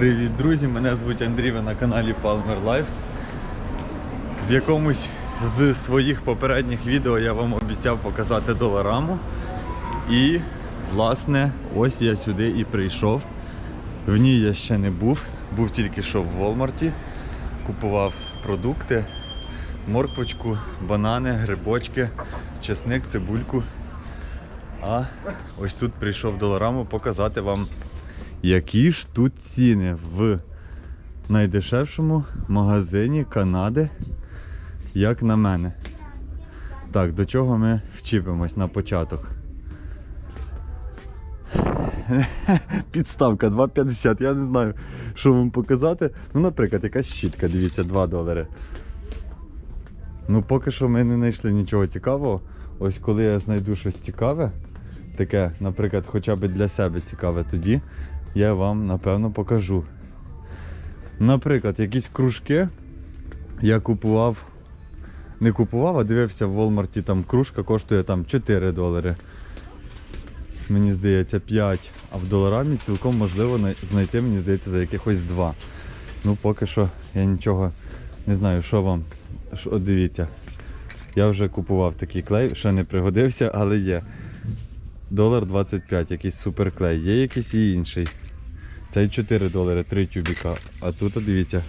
Привіт, друзі! Мене звуть Андрій, ви на каналі Palmer Life. В якомусь з своїх попередніх відео я вам обіцяв показати долараму. І, власне, ось я сюди і прийшов. В ній я ще не був, був тільки що в Волмарті. Купував продукти, морквочку, банани, грибочки, чесник, цибульку. А ось тут прийшов долараму показати вам, які ж тут ціни в найдешевшому магазині Канади, як на мене. Так, до чого ми вчіпимось на початок? Підставка 2,50. Я не знаю, що вам показати. Ну, наприклад, якась щітка, дивіться, 2 долари. Ну, поки що ми не знайшли нічого цікавого. Ось коли я знайду щось цікаве, таке, наприклад, хоча б для себе цікаве, тоді я вам напевно покажу. Наприклад, якісь кружки я купував, не купував, а дивився в Walmart, там кружка коштує там 4 долари. Мені здається, 5, а в доларамі цілком можливо знайти, мені здається, за якихось 2. Ну, поки що я нічого не знаю, що вам. Що, дивіться. Я вже купував такий клей, ще не пригодився, але є. Долар 25, якийсь суперклей. Є якийсь і інший. Цей 4 долари, 3 тюбіка. А тут, дивіться,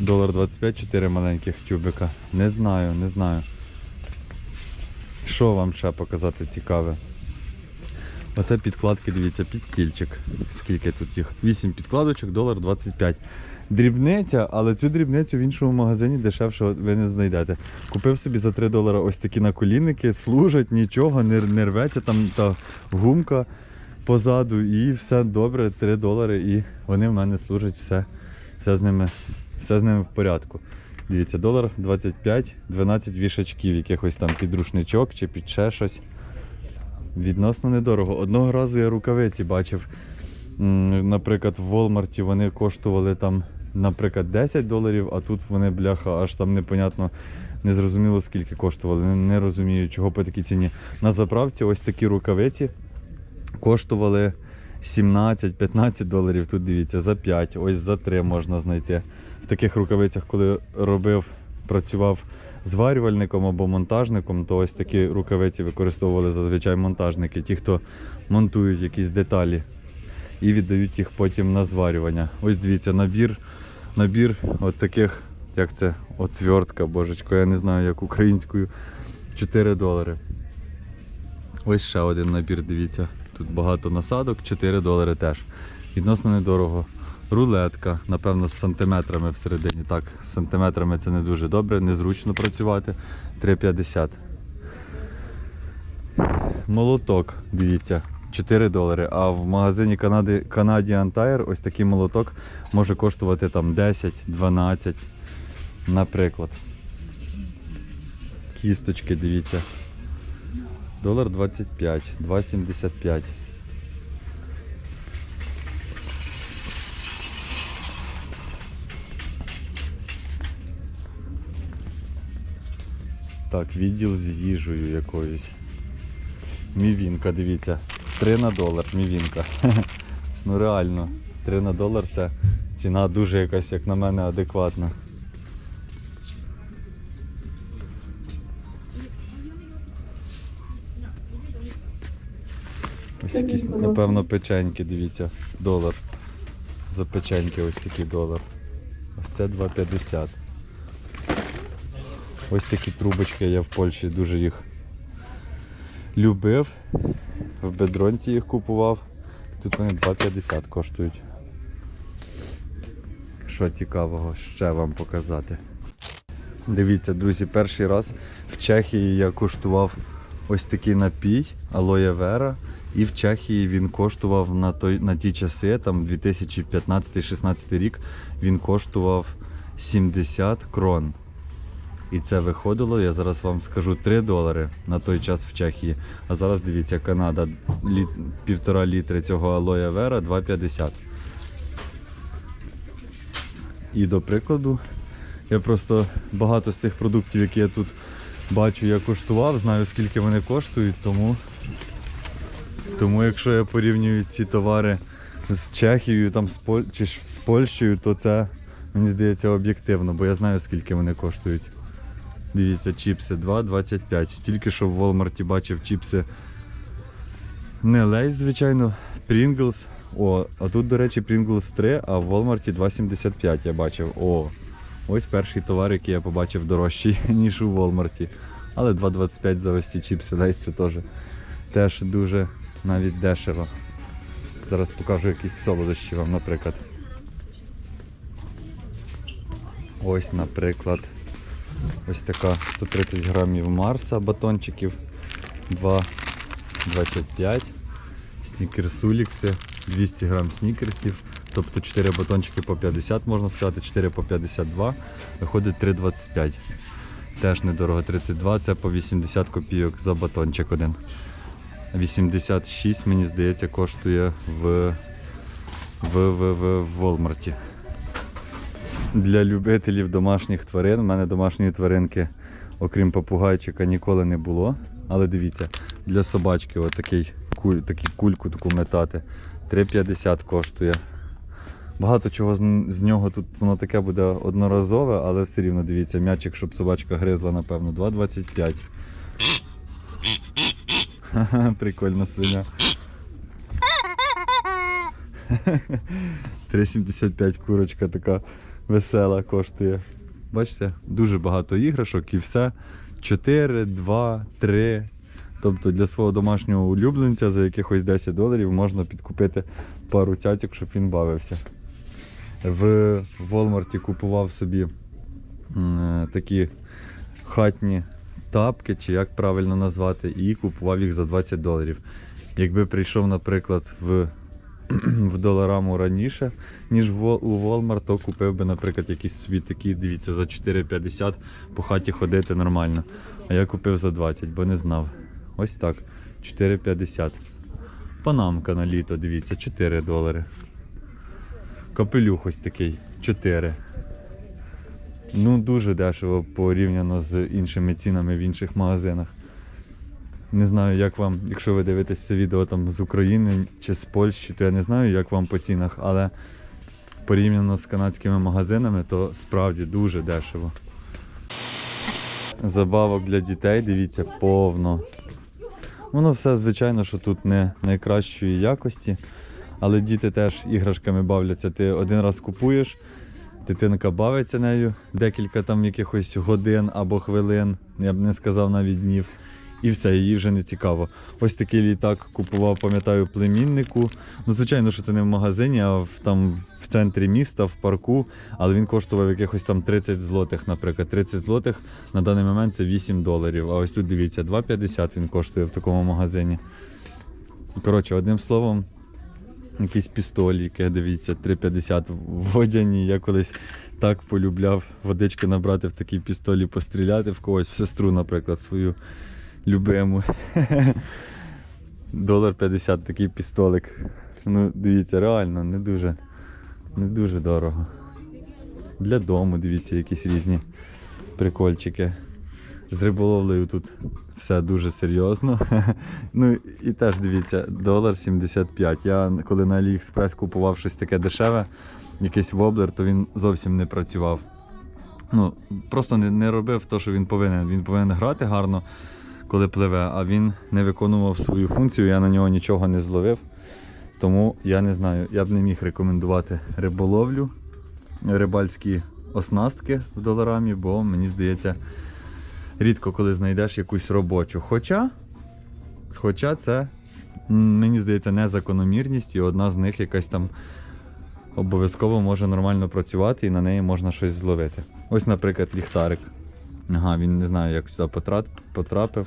долар 25, 4 маленьких тюбика. Не знаю, не знаю. Що вам ще показати цікаве? Оце підкладки, дивіться, під стільчик. Скільки тут їх? 8 підкладочок, долар 25. Дрібниця, але цю дрібницю в іншому магазині дешевше ви не знайдете. Купив собі за 3 долари ось такі наколінники, служать, нічого, не, не рветься, там та гумка позаду і все добре, 3 долари, і вони в мене служать, все, все, з, ними, все з ними в порядку. Дивіться, долар 25, 12 вішачків, якихось там під рушничок чи під ще щось. Відносно недорого. Одного разу я рукавиці бачив. Наприклад, в Волмарті вони коштували там, наприклад, 10 доларів, а тут вони, бляха, аж там непонятно, незрозуміло скільки коштували. Не розумію, чого по такій ціні. На заправці ось такі рукавиці коштували 17-15 доларів. Тут дивіться, за 5, ось за 3 можна знайти. В таких рукавицях, коли робив, працював зварювальником або монтажником, то ось такі рукавиці використовували зазвичай монтажники, ті, хто монтують якісь деталі і віддають їх потім на зварювання. Ось дивіться, набір, набір от таких, як це, отвертка, божечко, я не знаю, як українською, 4 долари. Ось ще один набір, дивіться. Тут багато насадок, 4 долари теж. Відносно недорого. Рулетка, напевно, з сантиметрами всередині. Так, з сантиметрами це не дуже добре, незручно працювати. 3,50. Молоток, дивіться, 4 долари. А в магазині Канади, Canadian Tire ось такий молоток може коштувати там 10-12, наприклад. Кісточки, дивіться. Долар 25, 2,75. Так, відділ з їжею якоюсь. Мівінка, дивіться. 3 на долар, мівінка. ну реально, 3 на долар це ціна дуже якась, як на мене, адекватна. Ось якісь, напевно, печеньки, дивіться, долар. За печеньки ось такий долар. Ось це 2,50. Ось такі трубочки я в Польщі дуже їх любив. В бедронці їх купував. Тут вони 2,50 коштують. Що цікавого ще вам показати. Дивіться, друзі, перший раз в Чехії я куштував ось такий напій алоє вера. І в Чехії він коштував на той, на ті часи, там 2015-16 рік, він коштував 70 крон. І це виходило, я зараз вам скажу 3 долари на той час в Чехії. А зараз дивіться, Канада, літ, півтора літри цього алоє вера 2,50. І до прикладу, я просто багато з цих продуктів, які я тут бачу, я коштував, знаю скільки вони коштують, тому, тому якщо я порівнюю ці товари з Чехією, там, з, Поль... чи з Польщею, то це, мені здається, об'єктивно, бо я знаю, скільки вони коштують. Дивіться, чіпси 2,25. Тільки що в Волмарті бачив чіпси не Лейс, звичайно, Pringles. О, а тут, до речі, Pringles 3, а в Волмарті 2,75 я бачив. О, ось перший товар, який я побачив дорожчий, ніж у Волмарті. Але 2,25 за ці чіпси Лейс це теж, теж дуже навіть дешево. Зараз покажу якісь солодощі вам, наприклад. Ось, наприклад, ось така 130 грамів Марса батончиків, 2,25. Снікерсулікси, 200 грам снікерсів, тобто 4 батончики по 50, можна сказати, 4 по 52, виходить 3,25. Теж недорого 32, це по 80 копійок за батончик один. 86, мені здається, коштує в, в, в, в, в Волмарті. Для любителів домашніх тварин. У мене домашньої тваринки, окрім попугайчика, ніколи не було. Але дивіться, для собачки отакий куль, таку кульку таку метати. 3,50 коштує. Багато чого з, з нього тут воно таке буде одноразове, але все рівно дивіться, м'ячик, щоб собачка гризла, напевно, 2,25. Прикольна свиня. 3,75 курочка така весела коштує. Бачите, дуже багато іграшок і все. 4, 2, 3. Тобто для свого домашнього улюбленця за якихось 10 доларів можна підкупити пару цяцьок, щоб він бавився. В Волмарті купував собі е, такі хатні тапки, чи як правильно назвати, і купував їх за 20 доларів. Якби прийшов, наприклад, в, в долараму раніше, ніж у Walmart, то купив би, наприклад, якісь собі такі, дивіться, за 4,50 по хаті ходити нормально. А я купив за 20, бо не знав. Ось так. 4,50. Панамка на літо, дивіться, 4 долари. Капелюх ось такий 4. Ну, дуже дешево порівняно з іншими цінами в інших магазинах. Не знаю, як вам, якщо ви дивитесь це відео там з України чи з Польщі, то я не знаю, як вам по цінах, але порівняно з канадськими магазинами, то справді дуже дешево. Забавок для дітей, дивіться, повно. Воно все, звичайно, що тут не найкращої якості, але діти теж іграшками бавляться. Ти один раз купуєш, дитинка бавиться нею декілька там якихось годин або хвилин, я б не сказав навіть днів. І все, їй вже не цікаво. Ось такий літак купував, пам'ятаю, племіннику. Ну, звичайно, що це не в магазині, а в, там в центрі міста, в парку. Але він коштував якихось там 30 злотих, наприклад. 30 злотих на даний момент це 8 доларів. А ось тут дивіться, 2,50 він коштує в такому магазині. Коротше, одним словом, якісь пістоліки, дивіться, 3,50 водяні. Я колись так полюбляв водички набрати в такій пістолі, постріляти в когось, в сестру, наприклад, свою любиму. Долар 50 такий пістолик. Ну, дивіться, реально, не дуже, не дуже дорого. Для дому, дивіться, якісь різні прикольчики. З риболовлею тут все дуже серйозно. ну і теж дивіться, долар 75. Я коли на AliExpress купував щось таке дешеве, якийсь воблер, то він зовсім не працював. Ну, просто не, не робив те, що він повинен. Він повинен грати гарно, коли пливе, а він не виконував свою функцію, я на нього нічого не зловив. Тому я не знаю, я б не міг рекомендувати риболовлю, рибальські оснастки в доларамі, бо мені здається, рідко коли знайдеш якусь робочу. Хоча, хоча це, мені здається, незакономірність, і одна з них якась там обов'язково може нормально працювати і на неї можна щось зловити. Ось, наприклад, ліхтарик. Ага, він не знаю, як сюди потрапив.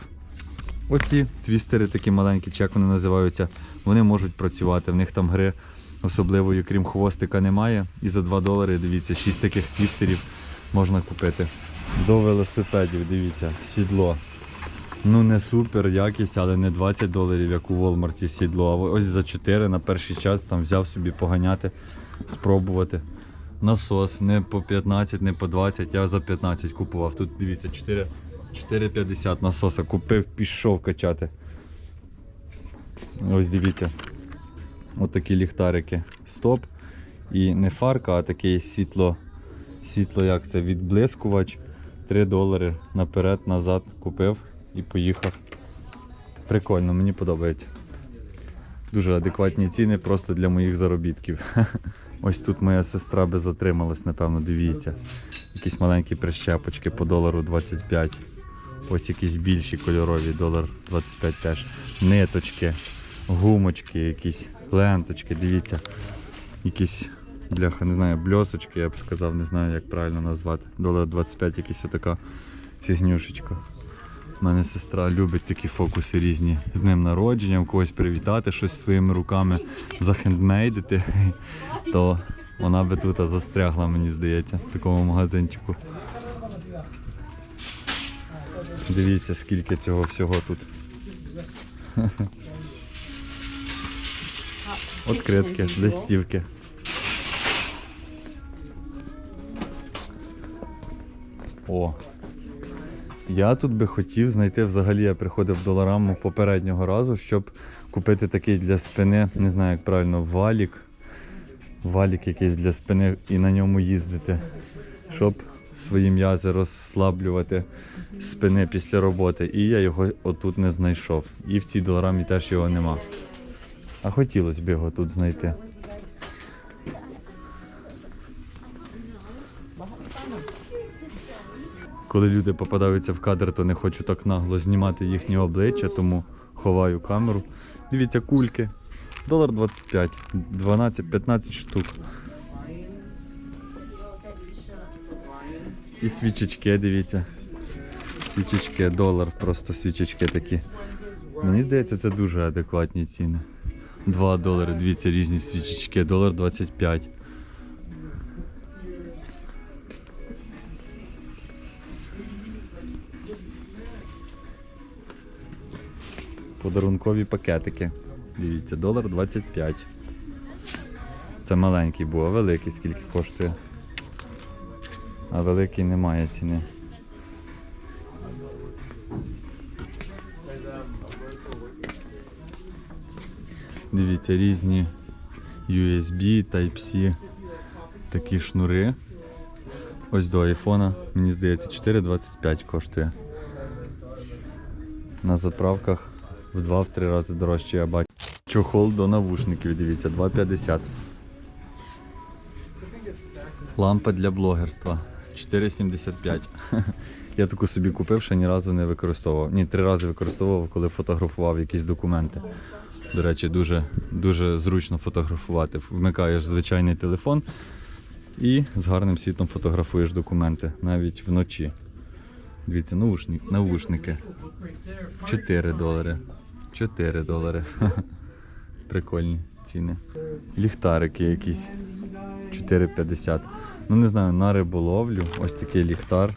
Оці твістери такі маленькі, чи як вони називаються, вони можуть працювати. В них там гри особливої, крім хвостика, немає. І за 2 долари, дивіться, 6 таких твістерів можна купити. До велосипедів, дивіться, сідло. Ну не супер якість, але не 20 доларів, як у Walmart сідло. А ось за 4 на перший час там взяв собі поганяти, спробувати. Насос не по 15, не по 20, я за 15 купував. Тут дивіться, 4,50 насоса купив, пішов качати. Ось дивіться. От такі ліхтарики. Стоп. І не фарка, а такий світло. Світло як це? Відблискувач. 3 долари наперед, назад купив і поїхав. Прикольно, мені подобається. Дуже адекватні ціни просто для моїх заробітків. Ось тут моя сестра би затрималась, напевно, дивіться. Якісь маленькі прищепочки по долару 25. Ось якісь більші кольорові, долар 25 теж. Ниточки, гумочки, якісь ленточки, дивіться. Якісь, бляха, не знаю, бльосочки, я б сказав, не знаю, як правильно назвати. Долар 25, якась отака фігнюшечка. У мене сестра любить такі фокуси різні. З ним народженням, когось привітати, щось своїми руками захендмейдити, то вона би тут застрягла, мені здається, в такому магазинчику. Дивіться, скільки цього всього тут. Откритки, листівки. О, я тут би хотів знайти взагалі, я приходив до Лараму попереднього разу, щоб купити такий для спини, не знаю як правильно, валік. Валік якийсь для спини і на ньому їздити, щоб свої м'язи розслаблювати спини після роботи. І я його отут не знайшов. І в цій доларамі теж його нема. А хотілося б його тут знайти. Коли люди попадаються в кадр, то не хочу так нагло знімати їхнє обличчя, тому ховаю камеру. Дивіться, кульки. Долар 25, 12-15 штук. І свічечки, дивіться. Свічечки, долар, просто свічечки такі. Мені здається, це дуже адекватні ціни. 2 долари, дивіться, різні свічечки, долар 25. Подарункові пакетики. Дивіться, долар 25. Це маленький був, а великий скільки коштує. А великий немає ціни. Дивіться, різні USB, Type-C такі шнури. Ось до айфона, мені здається, 4,25 коштує. На заправках в 2-3 рази дорожче я бачу. Чохол до навушників, дивіться, 2,50. Лампа для блогерства 4,75. Я таку собі купив, ще ні разу не використовував. Ні, три рази використовував, коли фотографував якісь документи. До речі, дуже, дуже зручно фотографувати. Вмикаєш звичайний телефон і з гарним світлом фотографуєш документи навіть вночі. Дивіться, наушник, навушники. 4 долари. 4 долари. Прикольні ціни. Ліхтарики якісь. 4,50. Ну не знаю, на риболовлю. Ось такий ліхтар.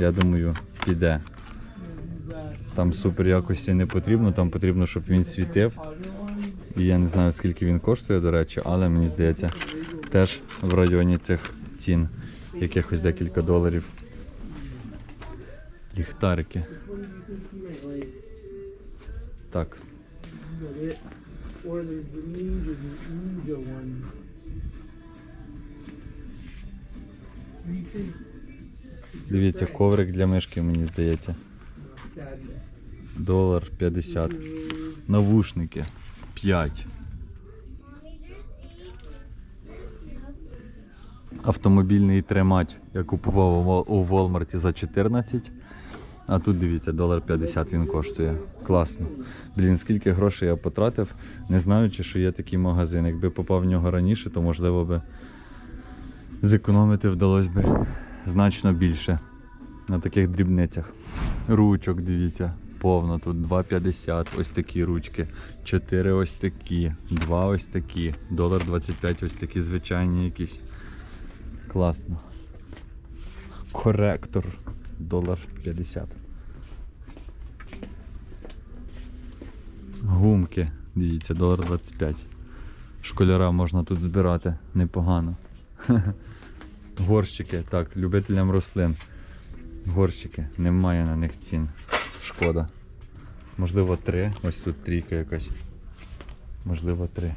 Я думаю, піде. Там супер якості не потрібно, там потрібно, щоб він світив. І я не знаю, скільки він коштує, до речі, але мені здається, теж в районі цих цін якихось декілька доларів. You think дивіться, коврик для мишки, мені здається. Долар 50. Навушники 5. Автомобільний тримач я купував у Вол- у Walmart за 14. А тут дивіться, долар 50 він коштує. Класно. Блін, скільки грошей я потратив, не знаючи, що є такий магазин. Якби попав в нього раніше, то можливо би зекономити вдалося би значно більше на таких дрібницях. Ручок, дивіться, повно тут 2,50, ось такі ручки, 4 ось такі, 2 ось такі, долар 25 ось такі звичайні якісь. Класно. Коректор, долар 50. Гумки, дивіться, долар 25. Школяра можна тут збирати непогано. Горщики, так, любителям рослин. Горщики, немає на них цін. Шкода. Можливо, три. Ось тут трійка якась. Можливо, три.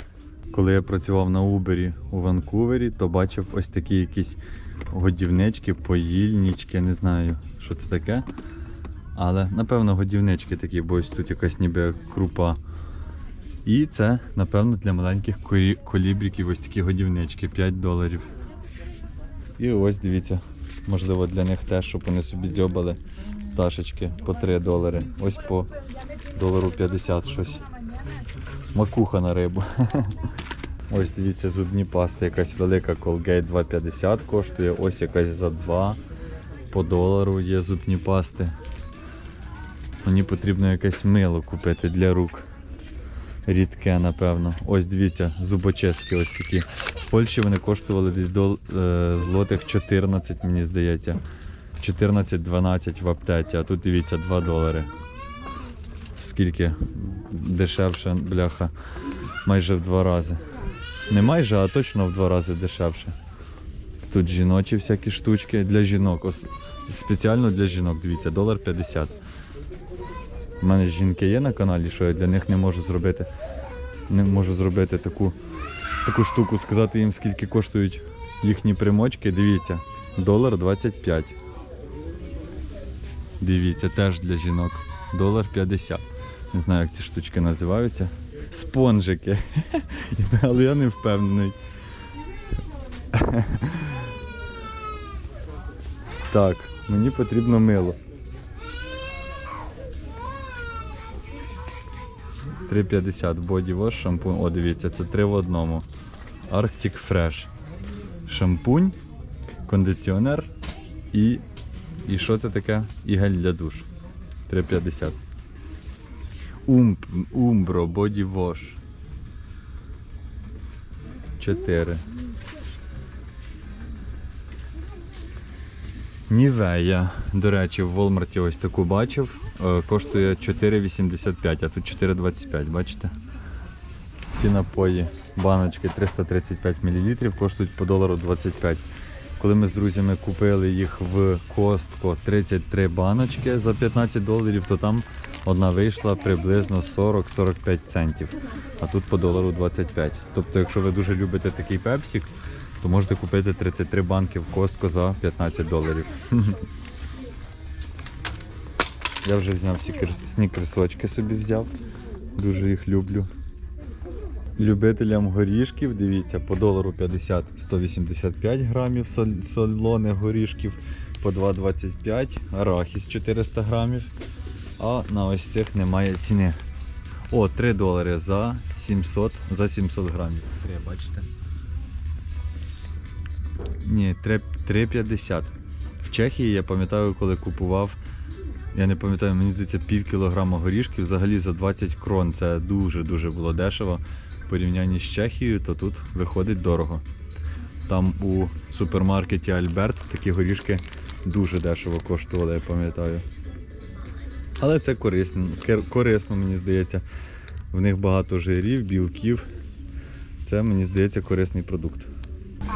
Коли я працював на Убері у Ванкувері, то бачив ось такі якісь годівнички, поїльнички, не знаю, що це таке. Але напевно годівнички такі, бо ось тут якась ніби крупа. І це, напевно, для маленьких колібріків ось такі годівнички 5 доларів. І ось дивіться, можливо для них теж, щоб вони собі дзьобали пташечки по 3 долари. Ось по долару 50 щось. Макуха на рибу. Ось дивіться, зубні пасти, якась велика Colgate 2,50 коштує, ось якась за 2 по долару є зубні пасти. Мені потрібно якесь мило купити для рук. Рідке, напевно. Ось дивіться, зубочистки ось такі. В Польщі вони коштували десь до е, злотих 14, мені здається. 14-12 в аптеці, а тут дивіться 2 долари. Скільки дешевше, бляха, майже в два рази. Не майже, а точно в два рази дешевше. Тут жіночі всякі штучки для жінок. Ос- Спеціально для жінок, дивіться, долар 50. У мене ж жінки є на каналі, що я для них не можу зробити. Не можу зробити таку, таку штуку, сказати їм, скільки коштують їхні примочки. Дивіться, долар 25. Дивіться, теж для жінок. Долар 50. Не знаю, як ці штучки називаються. Спонжики. Але я не впевнений. Так, мені потрібно мило. 3,50 Body Wash шампунь. О, дивіться, це три в одному. Arctic Fresh. Шампунь, кондиціонер і. І що це таке? І гель для душу. 3,50. Umbro Body Wash. 4. Нівея, до речі, в Walmart ось таку бачив. е, Коштує 4,85, а тут 4,25, бачите? Ці напої, баночки 335 мл, коштують по долару 25. Коли ми з друзями купили їх в Костко 33 баночки за 15 доларів, то там одна вийшла приблизно 40-45 центів. А тут по долару 25. Тобто, якщо ви дуже любите такий пепсик, то можете купити 33 банки в Костко за 15 доларів. Я вже взяв сікер- снікерсочки собі взяв. Дуже їх люблю. Любителям горішків, дивіться, по долару 50 185 грамів солоних горішків, по 2,25 арахіс 400 грамів. А на ось цих немає ціни. О, 3 долари за 700, за 700 грамів. Бачите? Ні, 3,50. В Чехії я пам'ятаю, коли купував, я не пам'ятаю, мені здається, пів кілограма горішків взагалі за 20 крон. Це дуже-дуже було дешево. В порівнянні з Чехією, то тут виходить дорого. Там у супермаркеті Альберт такі горішки дуже дешево коштували, я пам'ятаю. Але це корисно, корисно, мені здається. В них багато жирів, білків. Це, мені здається, корисний продукт.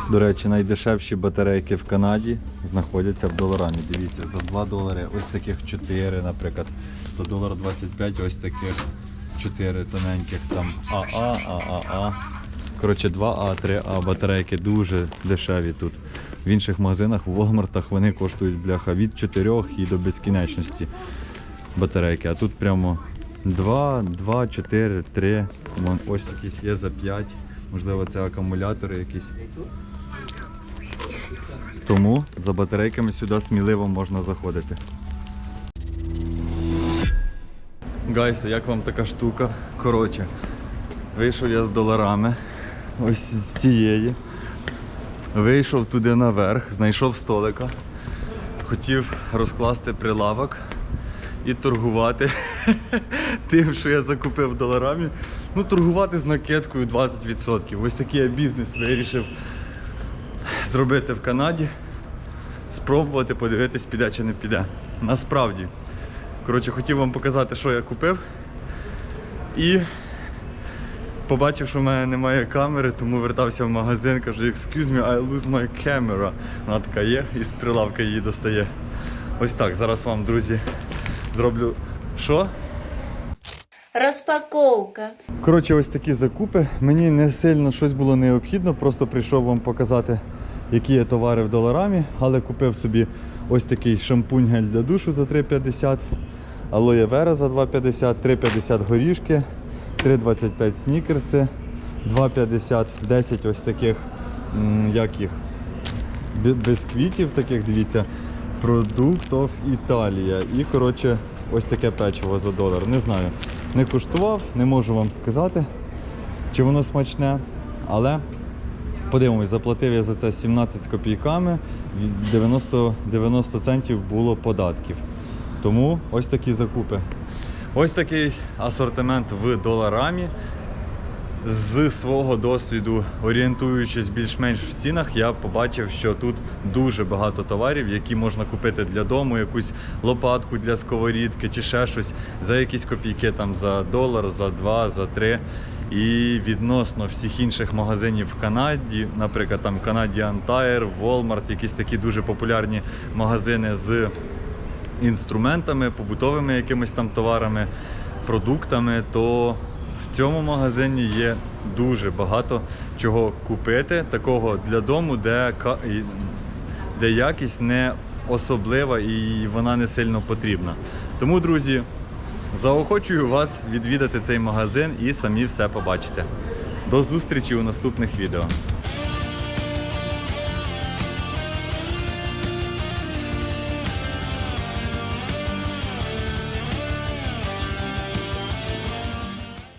До речі, найдешевші батарейки в Канаді знаходяться в доларамі. Дивіться, за 2 долари ось таких 4, наприклад. За долар 25 ось таких 4 тоненьких там АА, ААА. Коротше, 2А, 3А батарейки дуже дешеві тут. В інших магазинах, в Walmart вони коштують бляха від 4 і до безкінечності батарейки. А тут прямо 2, 2, 4, 3. Ось якісь є за 5. Можливо, це акумулятори якісь. Тому за батарейками сюди сміливо можна заходити. Гайси, як вам така штука? Коротше, вийшов я з доларами. Ось з цієї. Вийшов туди наверх, знайшов столика. Хотів розкласти прилавок і торгувати тим, що я закупив доларами. Ну, торгувати з накидкою 20%. Ось такий я бізнес вирішив зробити в Канаді. Спробувати подивитись, піде чи не піде. Насправді. Коротше, хотів вам показати, що я купив. І побачив, що в мене немає камери, тому вертався в магазин, кажу, excuse me, I lose my camera. Вона така є і з прилавка її достає. Ось так, зараз вам, друзі, зроблю що? Розпаковка. Коротше, ось такі закупи. Мені не сильно щось було необхідно, просто прийшов вам показати, які товари в доларамі, але купив собі ось такий шампунь гель для душу за 3,50, алоє вера за 2,50, 3,50 горішки, 3,25 снікерси, 2,50, 10 ось таких, як їх, бісквітів таких, дивіться, of Italia. І, коротше, ось таке печиво за долар. Не знаю, не куштував, не можу вам сказати, чи воно смачне, але подивимось, заплатив я за це 17 з копійками, 90, 90 центів було податків. Тому ось такі закупи. Ось такий асортимент в доларамі. З свого досвіду, орієнтуючись більш-менш в цінах, я побачив, що тут дуже багато товарів, які можна купити для дому, якусь лопатку для сковорідки чи ще щось за якісь копійки, там за долар, за два, за три. І відносно всіх інших магазинів в Канаді, наприклад, там Canadian Tire, Walmart, якісь такі дуже популярні магазини з інструментами, побутовими якимись там товарами, продуктами, то в цьому магазині є дуже багато чого купити, такого для дому, де, де якість не особлива і вона не сильно потрібна. Тому, друзі, заохочую вас відвідати цей магазин і самі все побачите. До зустрічі у наступних відео.